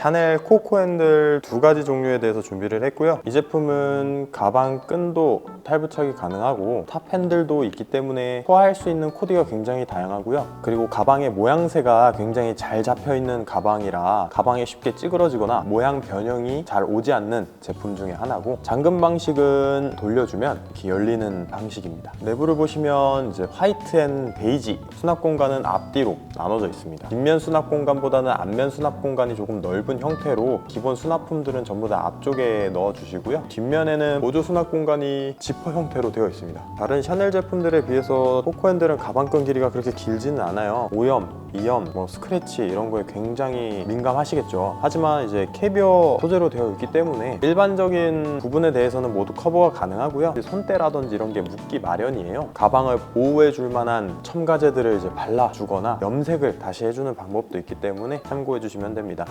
샤넬 코코 핸들 두 가지 종류에 대해서 준비를 했고요. 이 제품은 가방 끈도 탈부착이 가능하고 탑 핸들도 있기 때문에 소화할 수 있는 코디가 굉장히 다양하고요. 그리고 가방의 모양새가 굉장히 잘 잡혀 있는 가방이라 가방에 쉽게 찌그러지거나 모양 변형이 잘 오지 않는 제품 중에 하나고 잠금 방식은 돌려주면 이렇게 열리는 방식입니다. 내부를 보시면 이제 화이트 앤 베이지 수납 공간은 앞뒤로 나눠져 있습니다. 뒷면 수납 공간보다는 앞면 수납 공간이 조금 넓은 형태로 기본 수납품들은 전부 다 앞쪽에 넣어주시고요. 뒷면에는 보조 수납 공간이 지퍼 형태로 되어 있습니다. 다른 샤넬 제품들에 비해서 포코핸들은 가방끈 길이가 그렇게 길지는 않아요. 오염, 이염, 뭐 스크래치 이런 거에 굉장히 민감하시겠죠. 하지만 이제 캐비어 소재로 되어 있기 때문에 일반적인 부분에 대해서는 모두 커버가 가능하고요. 손때라든지 이런 게 묻기 마련이에요. 가방을 보호해 줄 만한 첨가제들을 이제 발라주거나 염색을 다시 해주는 방법도 있기 때문에 참고해 주시면 됩니다.